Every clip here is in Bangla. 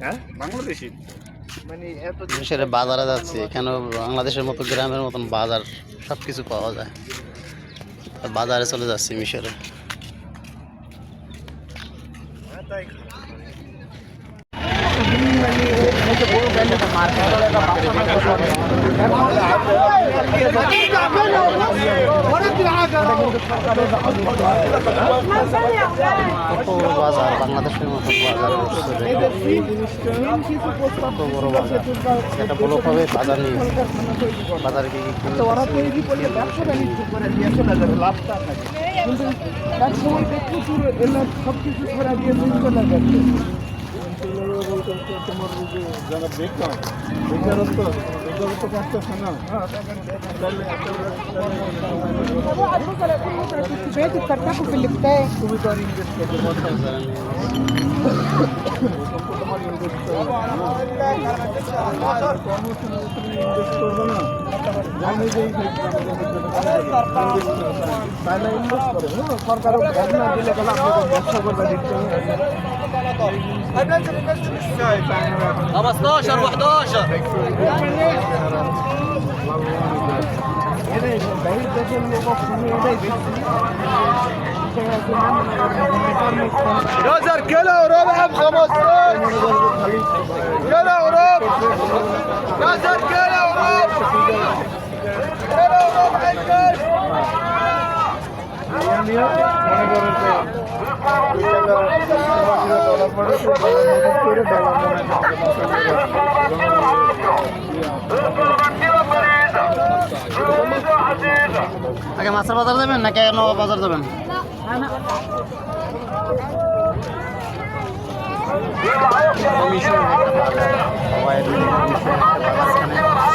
হ্যাঁ? বাংলাদেশি? মানে বাজারে যাচ্ছি কেন বাংলাদেশের মতো গ্রামের মতন বাজার সব কিছু পাওয়া যায়। বাজারে চলে যাচ্ছি মিশরে। কত বাজার? বাংলাদেশের মতো বাজার কত বড় বাজার। এটা ব্লক হবে বাজার নিয়ে বাজারে কি কি ওরা তৈরি করলে ব্যবসা বাণিজ্য করে দিয়ে চলে যাবে লাভটা থাকে কিন্তু এক সময় প্রচুর সব কিছু ছড়া দিয়ে চলে যাচ্ছে। त्याच्यामुळे जे जरा बेकार बेकार तुम्ही তো আর ইনভেস্ট করতে পারছ না। বাজারে নিয়ে তোমার ইনভেস্ট কর্মসংস্থানে তুমি ইনভেস্ট করবে না জানি যে এই তাহলে ইনভেস্ট করে হ্যাঁ সরকারও ভ্যাট না দিলে গেলে আপনাদের ব্যবসা করবে দিতে হবে 15 এটাই বাইরের দেশের লোক শুনে يا كيلو وربع ب 15 كيلو وربع. يا كيلو وربع. كيلو وربع الكاش আগে মাছের বাজার যাবেন নাকি কেন বাজার যাবেন?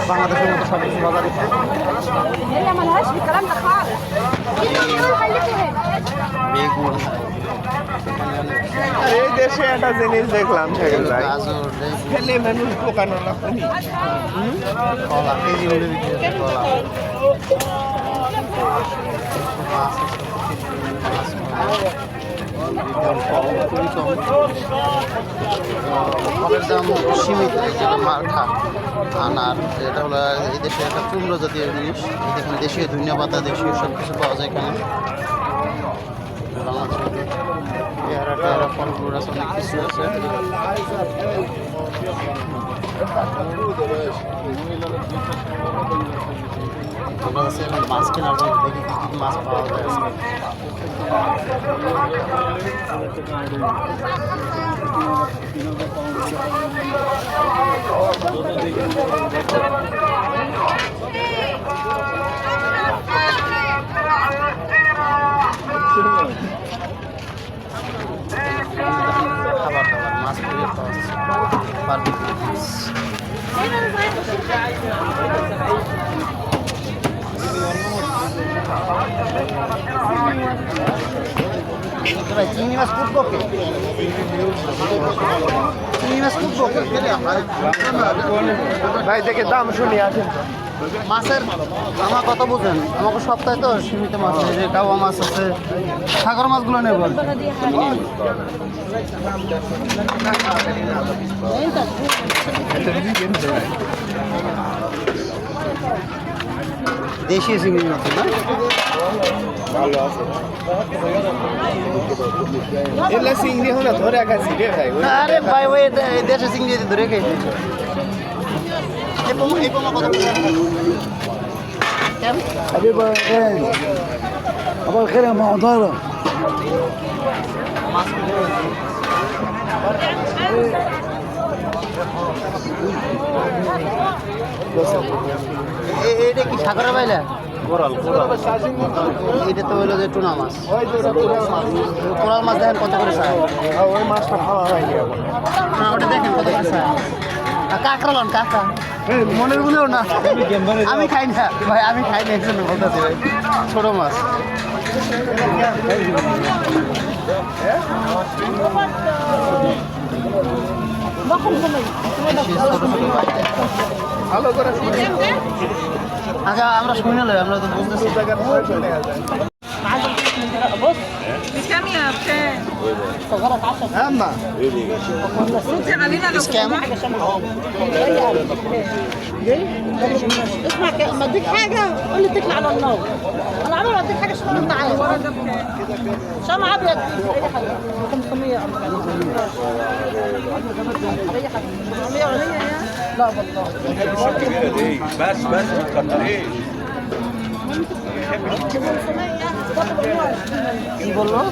বাংলাদেশের মতো সব কিছু বাজার এই দেশে একটা সীমিত যেটা আনার, এটা হলো এই দেশে একটা কুমড়ো জাতীয় জিনিস। এই দেখেন, দেশীয় ধন্যবাদ, দেশীয় সব কিছু পাওয়া যায় এখানে। পেয়ারা টেয়ারা ফলগুলো আছে অনেক কিছু আছে মাছ কেনার জন্য দেখি কি কি মাছ পাওয়া যায় আজকে। খাবার দাবার মাছ পেয়ে পাওয়া যাচ্ছে মাছ ভাই চিংড়ি মাছ ফুটবো কে? চিংড়ি মাছ ফুটবো কে? ভাই দেখে দাম শুনি আসেন মাছের আমার কত বুঝেন? আমাকে সপ্তাহে তো সীমিত মাছ এই যে কাওয়া মাছ আছে সাগর মাছগুলো নেব। দেশি চিংড়ি মাছ না? চিংড়ি হলে ধরে ভাই ওই আরে ভাই ওই দে- দেশি চিংড়ি ধরে খেয়ে حبيبي غالي ابو الخير يا معضله এ- এইটা কি সাগরের বাইলা কোরাল কোরাল এটা তো হলো যে টুনা মাছ কোরাল মাছ দেখেন কত করে চায় ওই মাছটা খাওয়া হয়নি এখন না ওটা দেখেন কত করে চায় আর কাঁকড়া লন কাঁকড়া মনের ভুলেও না। আমি খাই না। ভাই, আমি খাই না একজন বলতেছি ভাই। ছোট মাছ। ভালো আচ্ছা আমরা শুনে লই, আমরা তো বুঝতেছি। أما. اسمع لما اديك حاجة قول لي اتكل على الله أنا عمري ما اديك حاجة شمعه انت عايز شمعه ابيض اي حاجة 500 اي حاجة 500 عليا لا والله بس بس ما تكتريش والله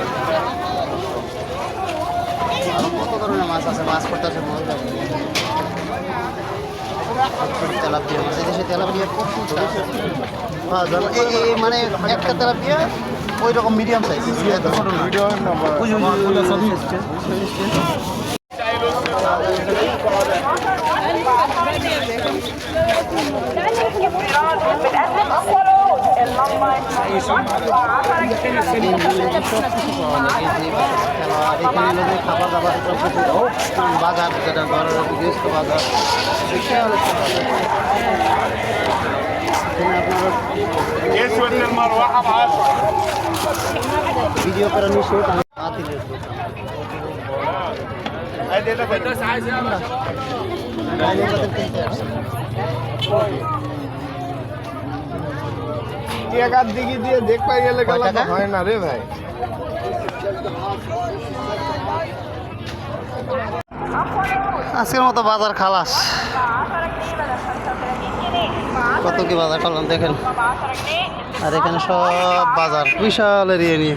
ধরনের মাছ আছে, মাছ তেলাপিয়া মাছ এদেশে তেলাপিয়া এই- এই মানে একটা তেলাপিয়া ওই রকম মিডিয়াম সাইজ ছোট সব কিছু পাওয়া যায় এখানে লোকের খাবার দাবার সব কিছু একার দিকে দিয়ে দেখতে গেলে হয় না রে ভাই। আজকের মতো বাজার খালাস। কত কি বাজার করলাম দেখেন। আর এখানে সব বাজার বিশাল এরিয়া নিয়ে।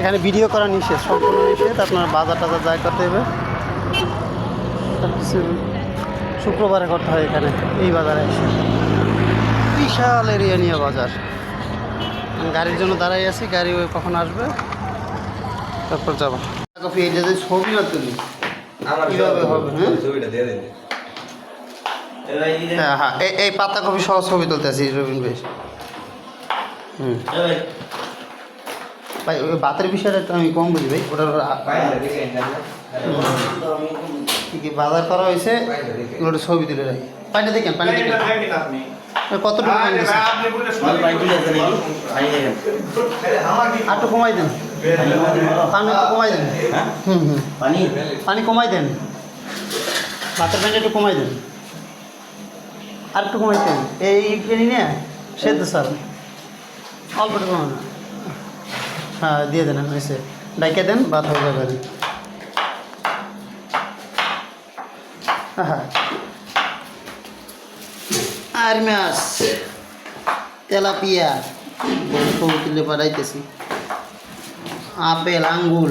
এখানে ভিডিও করা নিষেধ সম্পূর্ণ নিষেধ। আপনার বাজার টাজার যাই করতে হবে। সবকিছু শুক্রবারে করতে হয় এখানে এই বাজারে এসে। বিশাল এরিয়া নিয়ে বাজার। গাড়ির জন্য দাঁড়াই আছি গাড়ি ওই কখন আসবে? তারপর যাব। কফি এটা যদি ছবি না তুলি কীভাবে হবে হ্যাঁ? হ্যাঁ হ্যাঁ এই এই পাতা কপি সহ ছবি তুলতে আছি রবীন ভাই। হুম। ভাই ওই বাতের বিষয়টা একটু আমি কম বুঝি ভাই। ওটার কি কি বাজার করা হয়েছে? ওটা ছবি তুলে রাখি। পানিটা দেখেন পানি দেখেন। কতটুকু পানি একটু কমাই দেন। পানি একটু কমাই দেন। হুম হুম। পানি? পানি কমাই দেন। ভাতের পানিটা একটু কমাই দেন। আর একটু কমাই দেন। এই পানি নিয়ে সেদ্ধ স্যার। অল্প একটু কমানো। হ্যাঁ দিয়ে দেন হয়েছে। ডাইকে দেন ভাত হয়ে যাবে হ্যাঁ আর মাছ। তেলাপিয়া। ছবি তুলে পাঠাইতেছি। আপেল আঙ্গুর।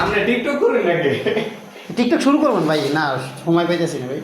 আপনি টিকটক করেন নাকি? টিকটক শুরু করবেন ভাই? না সময় পাইতেছি না ভাই।